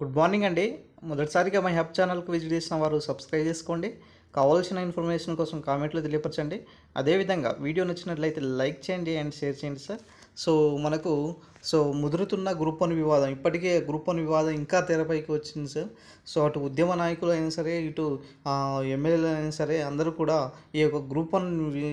Good morning అండి. మొదటిసారిగా మా హెల్ప్ ఛానల్కి విజిట్ చేసిన వారు సబ్స్క్రైబ్ చేసుకోండి. కావాల్సిన ఇన్ఫర్మేషన్ కోసం కామెంట్లో తెలియపరచండి. అదేవిధంగా వీడియో నచ్చినట్లయితే లైక్ చేయండి అండ్ షేర్ చేయండి సార్. సో మనకు సో ముదురుతున్న గ్రూప్ వన్ వివాదం. ఇప్పటికే గ్రూప్ వన్ వివాదం ఇంకా తెరపైకి వచ్చింది సార్. సో అటు ఉద్యమ నాయకులు అయినా సరే ఇటు ఎమ్మెల్యేలు అయినా సరే అందరూ కూడా ఈ యొక్క గ్రూప్ వన్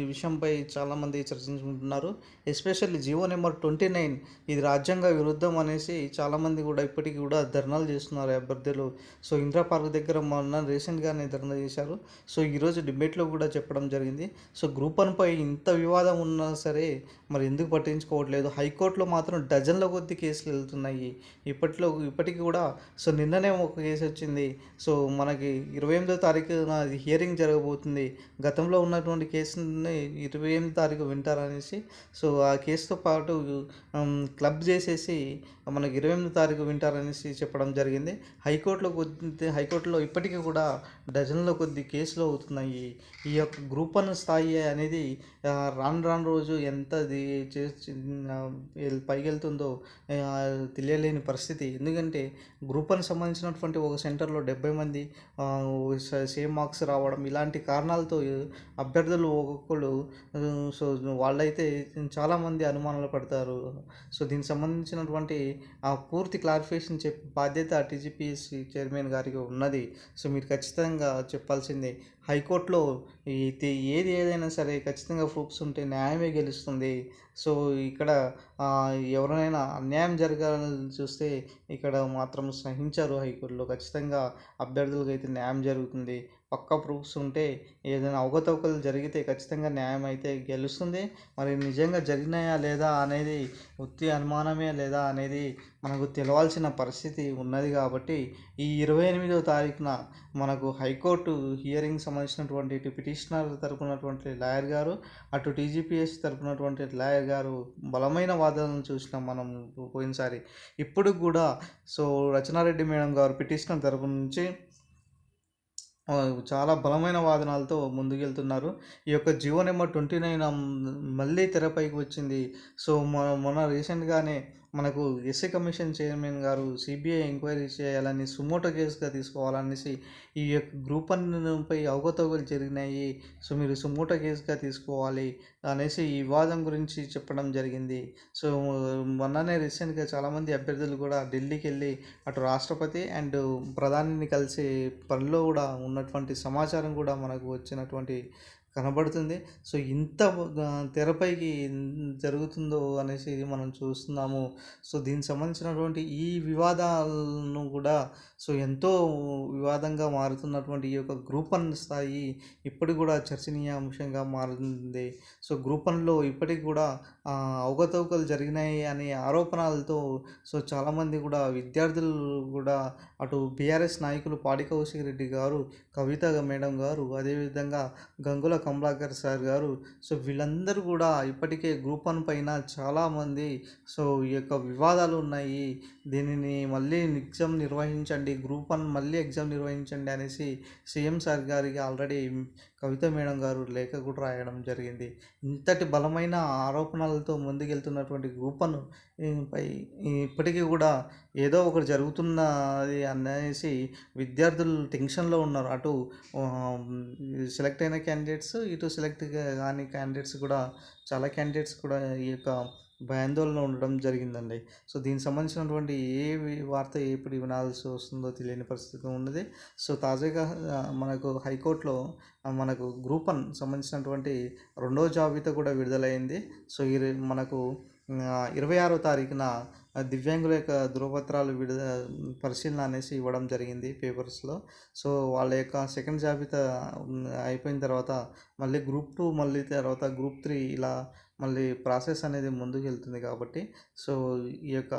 విషయంపై చాలామంది చర్చించుకుంటున్నారు. Especially GO number twenty nine ఇది రాజ్యాంగ విరుద్ధం అనేసి చాలామంది కూడా ఇప్పటికీ కూడా ధర్నాలు చేస్తున్నారు అభ్యర్థులు. సో ఇందిరా పార్క్ దగ్గర మొన్న రీసెంట్గానే ధర్నా చేశారు. సో ఈరోజు డిబేట్లో కూడా చెప్పడం జరిగింది. సో గ్రూప్ వన్పై ఇంత వివాదం ఉన్నా సరే మరి ఎందుకు పట్టించుకోవట్లేదు? హైకోర్టులో మాత్రం డజన్ల కొద్ది కేసులు వెళ్తున్నాయి. ఇప్పట్లో ఇప్పటికి కూడా. సో నిన్ననే ఒక కేసు వచ్చింది. సో మనకి ఇరవై ఎనిమిదో తారీఖున హియరింగ్ జరగబోతుంది. గతంలో ఉన్నటువంటి కేసుని ఇరవై ఎనిమిది తారీఖు వింటారనేసి. సో ఆ కేసుతో పాటు క్లబ్ చేసేసి మనకి ఇరవై ఎనిమిది తారీఖు వింటారనేసి చెప్పడం జరిగింది. హైకోర్టులో కొద్ది హైకోర్టులో ఇప్పటికీ కూడా డజన్ల కొద్ది కేసులు అవుతున్నాయి. ఈ యొక్క గ్రూప్ వన్ స్థాయి అనేది రాను రాను రోజు ఎంత అది పైకి వెళ్తుందో ఆ, తెలియలేని పరిస్థితి. ఎందుకంటే గ్రూప్ వన్ సంబంధించినటువంటి ఒక సెంటర్లో డెబ్బై మంది సేమ్ మార్క్స్ రావడం ఇలాంటి కారణాలతో అభ్యర్థులు ఒక్కొక్కరు సో వాళ్ళైతే చాలామంది అనుమానాలు పడతారు. సో దీనికి సంబంధించినటువంటి ఆ పూర్తి క్లారిఫికేషన్ చెప్పే బాధ్యత టీజీపీఎస్సీ చైర్మన్ గారికి ఉన్నది. సో మీరు ఖచ్చితంగా చెప్పాల్సిందే. హైకోర్టులో ఇది ఏది ఏదైనా సరే ఖచ్చితంగా ప్రూఫ్స్ ఉంటే న్యాయమే గెలుస్తుంది. సో ఇక్కడ ఎవరైనా అన్యాయం జరగాలని చూస్తే ఇక్కడ మాత్రం సహించారు హైకోర్టులో. ఖచ్చితంగా అభ్యర్థులకు అయితే న్యాయం జరుగుతుంది. పక్కా ప్రూఫ్స్ ఉంటే ఏదైనా అవకతవకలు జరిగితే ఖచ్చితంగా న్యాయం అయితే గెలుస్తుంది. మరి నిజంగా జరిగినాయా లేదా అనేది ఉత్తి అనుమానమే లేదా అనేది మనకు తెలవాల్సిన పరిస్థితి ఉన్నది కాబట్టి ఈ ఇరవై ఎనిమిదవ తారీఖున మనకు హైకోర్టు హియరింగ్ సంబంధించినటువంటి ఇటు పిటిషనర్ తరపునటువంటి లాయర్ గారు అటు టీజీపీఎస్ తరపునటువంటి లాయర్ గారు బలమైన వాదనలు చూసినాం మనం పోయినసారి. ఇప్పుడు కూడా సో రచనారెడ్డి మేడం గారు పిటిషనర్ తరపు నుంచి చాలా బలమైన వాదనాలతో ముందుకెళ్తున్నారు. ఈ యొక్క జియో నెంబర్ ట్వంటీ నైన్ మళ్ళీ తెరపైకి వచ్చింది. సో మొన్న రీసెంట్గానే మనకు ఎస్సీ కమిషన్ చైర్మన్ గారు సిబిఐ ఎంక్వైరీ చేయాలని సుమోటో కేసుగా తీసుకోవాలనేసి ఈ యొక్క గ్రూప్ పై అవకతవకలు జరిగినాయి. సో మీరు సుమోటో కేసుగా తీసుకోవాలి అనేసి ఈ వివాదం గురించి చెప్పడం జరిగింది. సో మొన్ననే రీసెంట్గా చాలామంది అభ్యర్థులు కూడా ఢిల్లీకి వెళ్ళి అటు రాష్ట్రపతి అండ్ ప్రధానిని కలిసి పనిలో కూడా ఉన్నటువంటి సమాచారం కూడా మనకు వచ్చినటువంటి కనబడుతుంది. సో ఇంత తెరపైకి జరుగుతుందో అనేసి మనం చూస్తున్నాము. సో దీనికి సంబంధించినటువంటి ఈ వివాదాలను కూడా సో ఎంతో వివాదంగా మారుతున్నటువంటి ఈ యొక్క గ్రూప్ వన్ స్థాయి ఇప్పటికి కూడా చర్చనీయాంశంగా మారుతుంది సో గ్రూప్ వన్లో ఇప్పటికి కూడా అవకతవకలు జరిగినాయి అనే ఆరోపణలతో సో చాలామంది కూడా విద్యార్థులు కూడా అటు బీఆర్ఎస్ నాయకులు పాడి కౌశిక్ రెడ్డి గారు కవిత మేడం గారు అదేవిధంగా గంగుల కమలాకర్ సార్ గారు. సో వీళ్ళందరూ కూడా ఇప్పటికే గ్రూప్ వన్ పైన చాలామంది సో ఈ యొక్క వివాదాలు ఉన్నాయి. దీనిని మళ్ళీ ఎగ్జామ్ నిర్వహించండి గ్రూప్ వన్ మళ్ళీ ఎగ్జామ్ నిర్వహించండి అనేసి సీఎం సార్ గారికి ఆల్రెడీ కవిత మేడం గారు లేఖ కూడా రాయడం జరిగింది. ఇంతటి బలమైన ఆరోపణలతో ముందుకెళ్తున్నటువంటి గ్రూపను పై ఇప్పటికీ కూడా ఏదో ఒకటి జరుగుతున్నది అనేసి విద్యార్థులు టెన్షన్లో ఉన్నారు. అటు సెలెక్ట్ అయిన క్యాండిడేట్స్ ఇటు సెలెక్ట్ కాని క్యాండిడేట్స్ కూడా చాలా క్యాండిడేట్స్ కూడా ఈ యొక్క భయాందోళన ఉండడం జరిగిందండి. సో దీనికి సంబంధించినటువంటి ఏ వార్త ఎప్పుడు వినాల్సి వస్తుందో తెలియని పరిస్థితి ఉన్నది. సో తాజాగా మనకు హైకోర్టులో మనకు గ్రూప్ వన్ సంబంధించినటువంటి రెండో జాబితా కూడా విడుదలైంది. సో ఈ మనకు ఇరవై ఆరో తారీఖున దివ్యాంగుల యొక్క ధృవపత్రాలు విడుద పరిశీలన అనేసి ఇవ్వడం జరిగింది పేపర్స్లో. సో వాళ్ళ యొక్క సెకండ్ జాబితా అయిపోయిన తర్వాత మళ్ళీ గ్రూప్ టూ మళ్ళీ తర్వాత గ్రూప్ త్రీ ఇలా మళ్ళీ ప్రాసెస్ అనేది ముందుకు వెళ్తుంది కాబట్టి సో ఈ యొక్క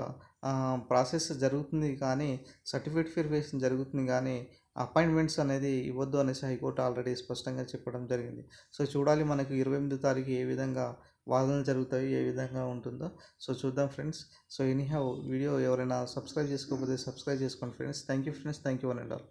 ప్రాసెస్ జరుగుతుంది కానీ సర్టిఫికేట్ వెరిఫికేషన్ జరుగుతుంది కానీ అపాయింట్మెంట్స్ అనేది ఇవ్వద్దు అనేసి హైకోర్టు ఆల్రెడీ స్పష్టంగా చెప్పడం జరిగింది. సో చూడాలి మనకు ఇరవై ఎనిమిది తారీఖు ఏ విధంగా వాదనలు జరుగుతాయి ఏ విధంగా ఉంటుందో. సో చూద్దాం ఫ్రెండ్స్. సో ఎనీహౌ వీడియో ఎవరైనా సబ్స్క్రైబ్ చేసుకోకపోతే సబ్స్క్రైబ్ చేసుకోండి friends. Thank you friends. Thank you one and all.